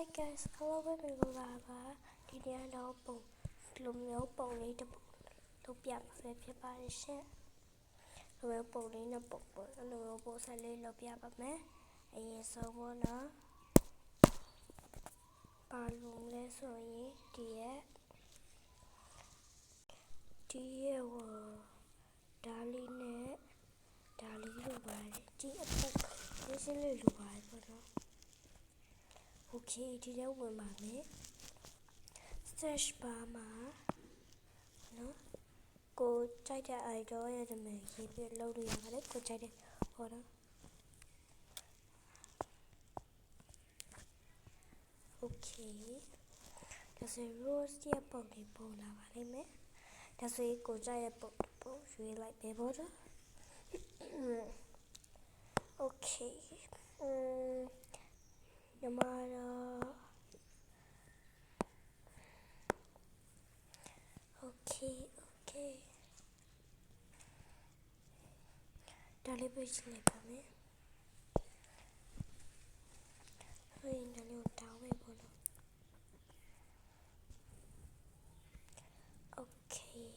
Hi guys အားလုံးပဲမင်္ဂလာပါဒီနေ့တော့ပုံလူမျိုးပုံလေးတစ်ပုံလုပ်ပြမှာပဲဖြစ်ပါတယ်ရှင်လူမျိုးပုံလေးနဲ့ပုံပုံလူမျိုးပုံစံလေးလုပ်ပြပါမယ်အရင်ဆုံးပေါ့နော်ပါလုံးလဲဆိုရင်ဒီရဲ့ဒီရဲ့ဟိုဒါလေးနဲ့ဒါလေးလိုပါတယ်ဒီအပတ်လေးစလေးလိုပါတယ်ပေါ့နော် โอเคဒီထဲဝင်ပါမယ် search bar မှာနော်ကိုကြိုက်တဲ့ idol ရဲ့နာမည်ရေးပြီးလုပ်လို့ရပါတယ်ကိုကြိုက်တဲ့ဟောတော့ okay ဒါဆို rose ရဲ့ပုံလေးပုံလာပါလိမ့်မယ်ဒါဆိုရင်ကိုကြိုက်တဲ့ပုံပုံရွေးလိုက်ပေးဖို့တော့ okay อืม ညီမတော့ okay okay ဒါလေးပဲရှင်းလိုက်ပါမယ်ဟိုရင်ဒါလေးကိုတောင်းပေးဖို့လို့ okay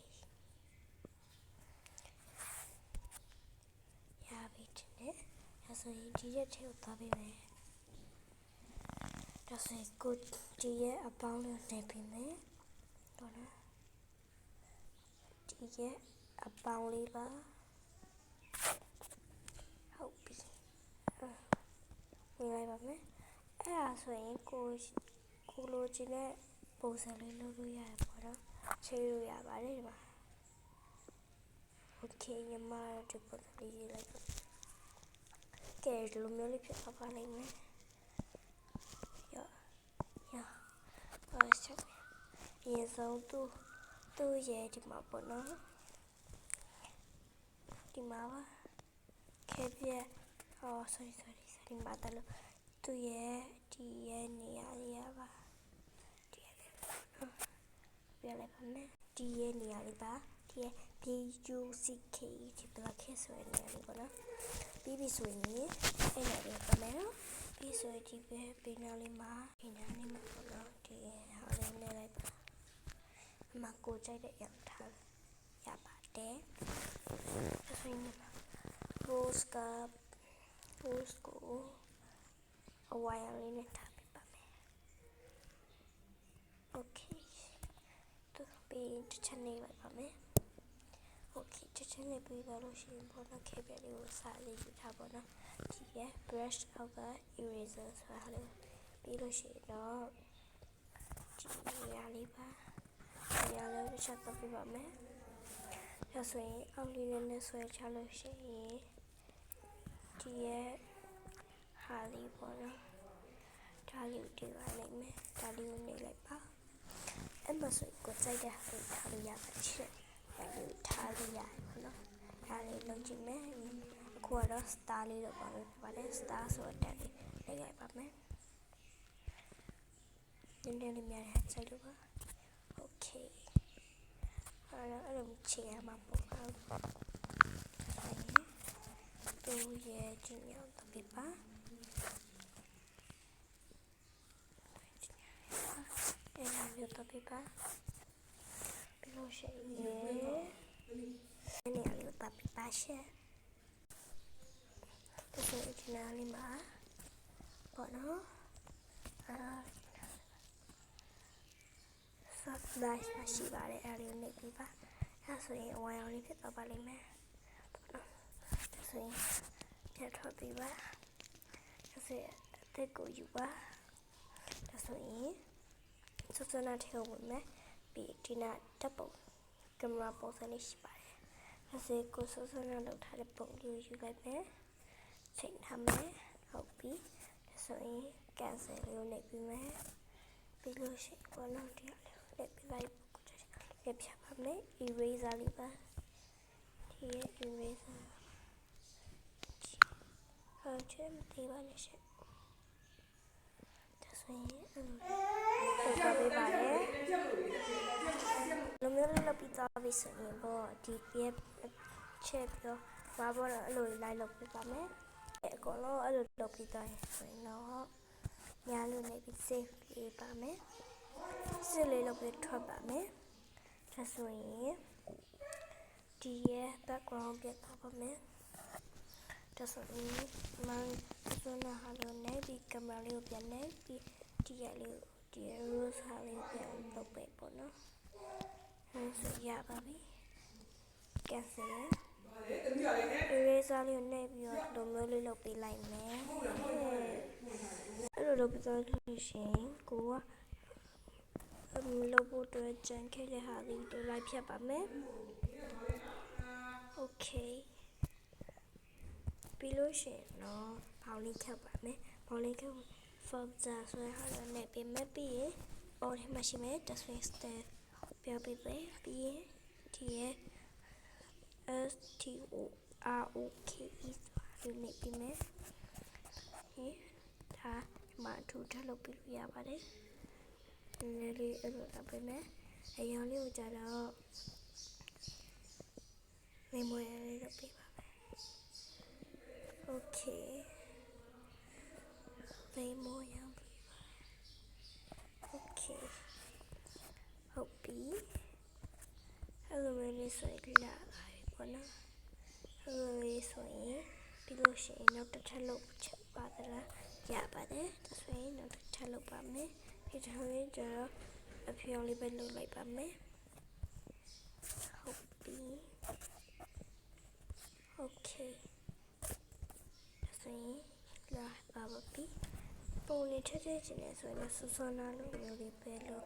ရပြီတင်တယ်ဒါဆိုရင်ဒီရက်ထဲကိုသွားပေးမယ် ဒါဆိုရင်ကိုဒီရဲ့အပေါင်းလို့နေပြီးမယ်ဟုတ်လားဒီရဲ့အပေါင်းလေးပါဟုတ်ပြီဝင်လိုက်ပါမယ်အဲ့ဒါဆိုရင်ကိုကိုလိုချင်တဲ့ပုံစံလေးလုပ်လို့ရတယ်ပေါ့နော်ချိန်လို့ရပါတယ်ဒီမှာ Okay ညီမတို့ပုံစံလေးရေးလိုက်ပါကဲဒီလိုမျိုးလေးဖြစ်သွားပါလိမ့်မယ် aber ich hab hier so du du je die ma bo no. Die ma wa. Ke bie. Oh, sorry sorry sorry ma ta lo. Tu ye di ye ni ya ya ba. Di ye le ba no. Bie le ba me. Di ye ni ya le ba. Di ye B U C K ဒီဘလက်ခဲဆိုရနေတယ်ပေါ့နော်ပြီးပြီဆိုရင်အဲ့ဒါလေးပါမယ်နော် ပြီးဆိုရင်ဒီပဲပေးနာလေးမှာဒီနာလေးမှာပေါ့နော်ဒီဟာလေးနဲ့လိုက်ပါအမကိုကြိုက်တဲ့ရထားရပါတယ်ဆိုရင် rose က rose ကိုအဝိုင်းလေးနဲ့ထားပြပါမယ် okay သူပြီးတစ်ချက်နေလိုက်ပါမယ် โอเคချက်ချင်းလေးပြီးသွားလို့ရှိရင်ပေါ့နော်ခဲပြလေးကိုစာလေးယူထားပေါ့နော်ဒီရဲ့ brush အောက်က eraser ဆိုတာလေးပြီးလို့ရှိရင်တော့ဒီရလေးပါဒီရလေးတစ်ချက်တော့ပြပါမယ်ဒါဆိုရင်အောက်လေးနဲ့ဆွဲချလို့ရှိရင်ဒီရဲ့ဟာလေးပေါ့နော်ဒါလေးကိုတင်လိုက်နိုင်မယ်ဒါလေးကိုနေလိုက်ပါအဲ့မဆိုကိုစိုက်တဲ့ဟာကိုထားလို့ရပါတယ်ရှင့်အဲ့လို ထားလို့ရတယ်ပေါ့နော်ဒါလေးလုံးကြည့်မယ်အခုကတော့ star လေးတော့ပါမယ်ပါတယ် star ဆိုတော့တက်လေးလိုက်လိုက်ပါမယ်နည်းနည်းလေးများတယ်စိုက်လို့ပါ okay အဲ့တော့အဲ့လိုချေရမှာပေါ့ဟုတ်တူရဲ့ကျင်းရောက်တော့ပြပါအဲ့ဒါမျိုးတော့ပြပါပြီးလို့ရှိရင် နေရာလေးပတ်ပြပါရှယ်ဒီလိုဒီနားလေးမှာပေါ့နော်အာ subscribe ရှိပါတယ်အဲ့ဒီနေပြပါအဲဆိုရင်ဝိုင်းအောင်လေးဖြစ်သွားပါလိမ့်မယ်ပေါ့နော်ဒါဆိုရင်ပြတ်ထွက်ပြီးပါဒါဆိုရင်အသက်ကိုယူပါဒါဆိုရင်စွစွနာထဲဝင်မယ်ပြီးဒီနာတပ်ပုံ ကင်မရာပုံစံလေးရှိပါတယ်ဒါဆိုရင်ကိုစွစွနာလောက်ထားတဲ့ပုံလေးကိုယူလိုက်မယ်ချိန်ထားမယ်ဟုတ်ပြီဒါဆိုရင် cancel လေးကိုနှိပ်ပြီးမယ်ပြီးလို့ရှိရင်ဘောလုံးတရားလေးကိုနှိပ်ပြီးလိုက်လက်ဖြတ်ပါမယ် eraser လေးပါဒီရဲ့ eraser ဟုတ်ချင်သေးပါနဲ့ရှင်ဒါ ဆိုရင်အဲ့လိုလုပ်ပါပေးပါတယ်လူမျိုးလေးလုပ်ပြီးသွားပြီဆိုရင်ပေါ့ဒီပြက်ချက်ပြောဘာပေါ်တော့အဲ့လိုလိုက်လုပ်ပေးပါမယ်အကုန်လုံးအဲ့လိုလုပ်ပြီးသွားရင်ဆိုရင်တော့ညာလို့နေပြီး save လေးပါမယ်စစ်လေးလုပ်ပြီးထွက်ပါမယ်ဒါဆိုရင်ဒီရဲ့ background ပြတ်သွားပါမယ် ဒါဆိုရင်မန်ဆိုနာဟာလို့နေပြီးကင်မရာလေးကိုပြန်နေပြီးဒီရဲ့လေးကိုဒီ rose ဟာလေးကိုပြန်လုပ်ပေးပေါ့နော်အဲဆိုရပါပြီ cancel ရ eraser လေးကိုနှိပ်ပြီးတော့လိုမျိုးလေးလုပ်ပေးလိုက်မယ်အဲ့လိုလုပ်ပြီးတော့လို့ရှရင်ကိုကအမလုပ်ဖို့အတွက်ကြံခဲ့တဲ့ဟာလေးတို့လိုက်ဖြတ်ပါမယ် okay ပြီးလို့ရှရင်တော့ဘောင်းလေးခက်ပါမယ်ဘောင်းလေးခက် folder ဆိုရဟာလည်းနှိပ်ပေးမယ်ပြီးရင် အော်ဒီမှာရှိမယ် display step ပြောပြပေးပြီးရင်ဒီရဲ့ S T O R O K E ဆိုတာလေးနေပြီးမယ်။ဟင်ဒါဒီမှာအထူးထပ်လုပ်ပြီးလို့ရပါတယ်။နည်းနည်းလေးအဲ့လိုလုပ်ပေးမယ်။အရောင်လေးကိုကြတော့မေမိုရီလေးလုပ်ပေးပါမယ်။ Okay ။မေမိုရီပေးပါ။ Okay ။ဟုတ်ပြီ။အဲ့လိုမျိုးလေးဆိုရင်လာပါပြီပေါ့နော်။အဲ့လိုလေးဆိုရင်ပြီးလို့ရှိရင်နောက်တစ်ထပ်လုပ်ချက်ပါသလားရပါတယ်။ဒါဆိုရင်နောက်တစ်ထပ်လုပ်ပါမယ်။ဒီထပ်လေးကျတော့အဖြောင်းလေးပဲလုပ်လိုက်ပါမယ်။ဟုတ်ပြီ။ Okay ဒါဆို ရင်လာပါပါပြီ။ပုံလေးထည့်ထည့်ချင်တယ်ဆိုရင်ဆူဆနာလိုမျိုးလေးပဲလို့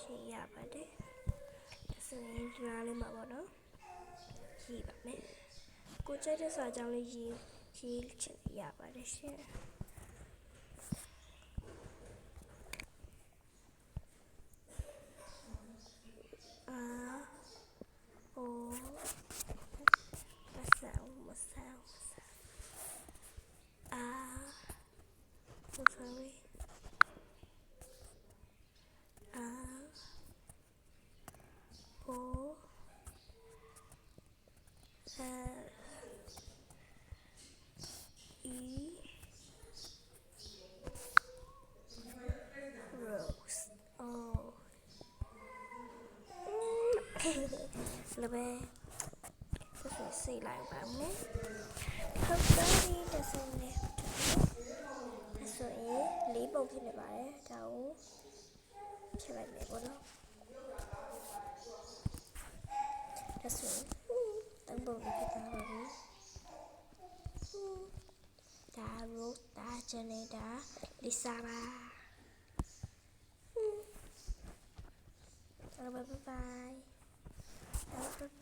ရှင်းရပါတယ်။ဒါဆိုရင်ဒီလားလေးမှာပေါ့နော်။ရေးပါမယ်။ကိုကြိုက်တဲ့စာကြောင်းလေးရေးရေးချင်ရပါတယ်ရှင်။ A O မဆောမဆောမဆော A so sorry A O L E Rose Oh လည်းပဲဆက်ဆက်စိတ်လိုက်ပါမယ်ဟုတ်ပါပြီဒါဆိုရင်ဒါဆိုရင်လေးပုံဖြစ် Davut'a Ceneda Lisara hmm. bye bye bye, bye, -bye.